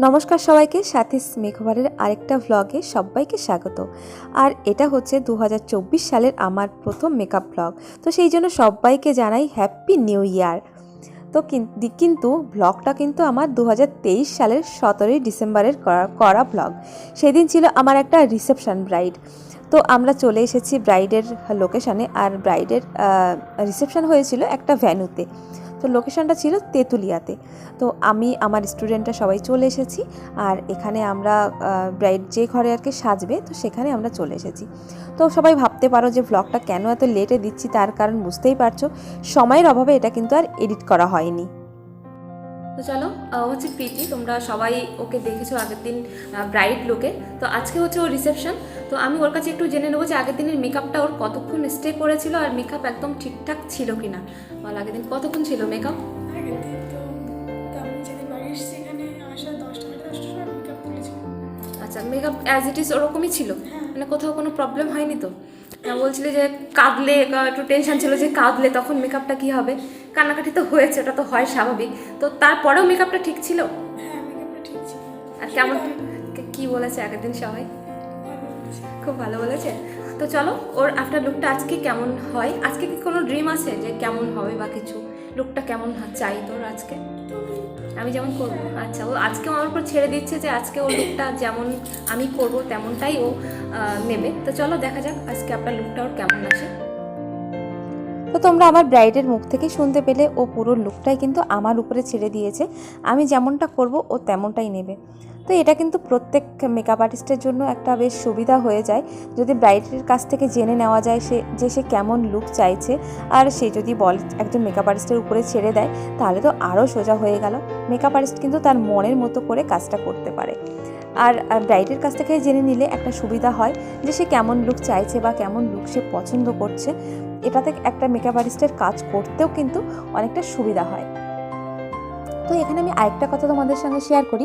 নমস্কার সবাইকে সাথে মেঘবারের আরেকটা ভ্লগে সবাইকে স্বাগত। আর এটা হচ্ছে দু হাজার চব্বিশ সালের আমার প্রথম মেকআপ ভ্লগ তো সেই জন্য সবাইকে জানাই হ্যাপি নিউ ইয়ার তো কিন- কিন্তু ব্লগটা কিন্তু আমার দু হাজার তেইশ সালের সতেরোই ডিসেম্বরের করা করা ভ্লগ সেদিন ছিল আমার একটা রিসেপশন ব্রাইড তো আমরা চলে এসেছি ব্রাইডের লোকেশানে আর ব্রাইডের রিসেপশন হয়েছিল একটা ভ্যানুতে তো লোকেশনটা ছিল তেঁতুলিয়াতে। তো আমি, আমার স্টুডেন্টরা সবাই চলে এসেছি আর এখানে আমরা ব্রাইড যে ঘরে আর কি সাজবে, তো সেখানে আমরা চলে এসেছি। তো সবাই ভাবতে পারো যে ব্লগটা কেন এত লেটে দিচ্ছি, তার কারণ বুঝতেই পারছ। সময়ের অভাবে এটা কিন্তু আর এডিট করা হয়নি। তো চলো হচ্ছে প্রীতি, তোমরা সবাই ওকে দেখেছ আগের দিন ব্রাইড লুকে তো আজকে হচ্ছে ওর রিসেপশন তো আমি ওর কাছে একটু জেনে নেব যে আগের দিনের মেকআপটা ওর কতক্ষণ স্টে করেছিল আর মেকআপ একদম ঠিকঠাক ছিল কিনা। বল, আগের দিন কতক্ষণ ছিল মেকআপ আগের দিন তো মেকআপ অ্যাজ ইট ইজ ওরকমই ছিল। হ্যাঁ। মানে কোথাও কোনো প্রবলেম হয়নি তো। বলছিলে যে কাঁদলে একটু টেনশন ছিল যে কাঁদলে তখন মেকআপটা কি হবে? কান্নাকাটি তো হয়েছে ওটা তো হয় স্বাভাবিক। তো তারপরেও মেকআপটা ঠিক ছিল? হ্যাঁ মেকআপটা ঠিক আর কেমন? কি বলেছে আগের দিন সবাই? খুব ভালো বলেছে। তো চলো ওর আফটার লুকটা আজকে কেমন হয়? আজকে কি কোনো ড্রিম আছে যে কেমন হবে বা কিছু? লুকটা কেমন চাই তোর আজকে? আমি যেমন করব। আচ্ছা ও আজকে আমার উপর ছেড়ে দিচ্ছে যে আজকে ও লুকটা যেমন আমি করব, তেমনটাই ও নেবে। তো চলো দেখা যাক আজকে আপনার লুকটা ওর কেমন আছে তো তোমরা আমার ব্রাইডের মুখ থেকে শুনতে পেলে, ও পুরো লুকটাই কিন্তু আমার উপরে ছেড়ে দিয়েছে। আমি যেমনটা করব, ও তেমনটাই নেবে। তো এটা কিন্তু প্রত্যেক মেকআপ আর্টিস্টের জন্য একটা বেশ সুবিধা হয়ে যায়। যদি ব্রাইডের কাছ থেকে জেনে নেওয়া যায় সে, যে সে কেমন লুক চাইছে, আর সে যদি বল, একজন মেকআপ আর্টিস্টের উপরে ছেড়ে দেয়, তাহলে তো আরও সোজা হয়ে গেল। মেকআপ আর্টিস্ট কিন্তু তার মনের মতো করে কাজটা করতে পারে। আর ব্রাইডের কাছ থেকে জেনে নিলে একটা সুবিধা হয় যে সে কেমন লুক চাইছে বা কেমন লুক সে পছন্দ করছে। এটাতে একটা মেকআপ আর্টিস্টের কাজ করতেও কিন্তু অনেকটা সুবিধা হয়। তো এখানে আমি আরেকটা কথা তোমাদের সঙ্গে শেয়ার করি।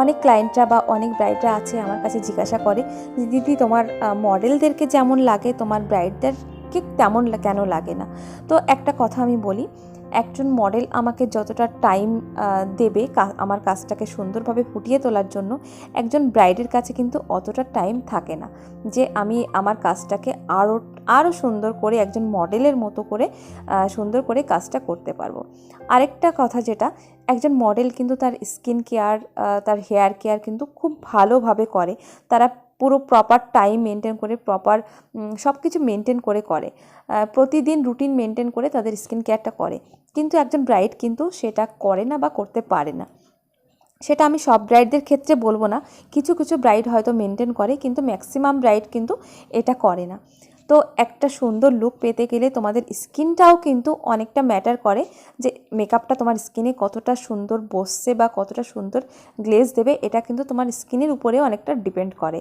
অনেক ক্লায়েন্টরা বা অনেক ব্রাইডরা আছে আমার কাছে জিজ্ঞাসা করে যে, দিদি, তোমার মডেলদেরকে যেমন লাগে, তোমার ব্রাইডদেরকে তেমন কেন লাগে না? তো একটা কথা আমি বলি একজন মডেল আমাকে যতটা টাইম দেবে আমার কাজটাকে সুন্দরভাবে ফুটিয়ে তোলার জন্য, একজন ব্রাইডের কাছে কিন্তু অতটা টাইম থাকে না। যে আমি আমার কাজটাকে আরও আরও সুন্দর করে একজন মডেলের মতো করে সুন্দর করে কাজটা করতে পারব। আরেকটা কথা যেটা, একজন মডেল কিন্তু তার স্কিন কেয়ার তার হেয়ার কেয়ার কিন্তু খুব ভালোভাবে করে। তারা পুরো প্রপার টাইম মেনটেন করে প্রপার সব কিছু মেনটেন করে করে। প্রতিদিন রুটিন মেনটেন করে তাদের স্কিন কেয়ারটা করে। কিন্তু একজন ব্রাইড কিন্তু সেটা করে না বা করতে পারে না। সেটা আমি সব ব্রাইডদের ক্ষেত্রে বলব না। কিছু কিছু ব্রাইড হয়তো মেনটেন করে, কিন্তু ম্যাক্সিমাম ব্রাইড কিন্তু এটা করে না। তো একটা সুন্দর লুক পেতে গেলে তোমাদের স্কিনটাও কিন্তু অনেকটা ম্যাটার করে যে মেকআপটা তোমার স্কিনে কতটা সুন্দর বসছে বা কতটা সুন্দর গ্লেজ দেবে, এটা কিন্তু তোমার স্কিনের উপরে অনেকটা ডিপেন্ড করে।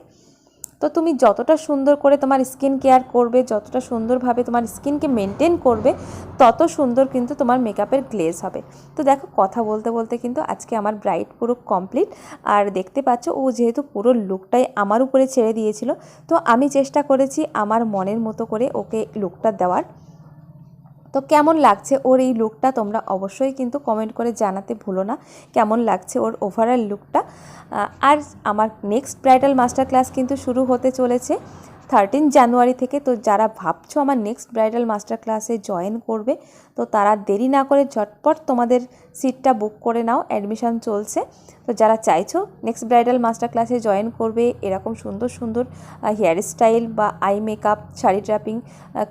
তো তুমি যতটা সুন্দর করে তোমার স্কিন কেয়ার করবে, যতটা সুন্দরভাবে তোমার স্কিনকে মেনটেন করবে, তত সুন্দর কিন্তু তোমার মেকআপের গ্লেজ হবে। তো দেখো কথা বলতে বলতে কিন্তু আজকে আমার ব্রাইট পুরো কমপ্লিট আর দেখতে পাচ্ছ ও যেহেতু পুরো লুকটাই আমার উপরে ছেড়ে দিয়েছিল, তো আমি চেষ্টা করেছি আমার মনের মতো করে ওকে লুকটা দেওয়ার। তো কেমন লাগছে ওর এই লুকটা তোমরা অবশ্যই কিন্তু কমেন্ট করে জানাতে ভুলো না, কেমন লাগছে ওর ওভারঅল লুকটা আর আমার নেক্সট ব্রাইডাল মাস্টার ক্লাস কিন্তু শুরু হতে চলেছে। থার্টিন জানুয়ারি থেকে তো যারা ভাবছ আমার নেক্সট ব্রাইডাল মাস্টার ক্লাসে জয়েন করবে, তো তারা দেরি না করে ঝটপট তোমাদের সিটটা বুক করে নাও অ্যাডমিশান চলছে। তো যারা চাইছো নেক্সট ব্রাইডাল মাস্টার ক্লাসে জয়েন করবে, এরকম সুন্দর সুন্দর হেয়ার স্টাইল বা আই মেকআপ শাড়ি ড্রাপিং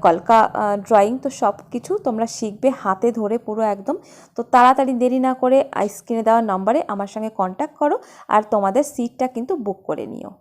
কলকা ড্রয়িং তো সব কিছু তোমরা শিখবে হাতে ধরে পুরো একদম। তো তাড়াতাড়ি দেরি না করে স্ক্রিনে দেওয়া নম্বরে আমার সঙ্গে কন্ট্যাক্ট করো আর তোমাদের সিটটা কিন্তু বুক করে নিও।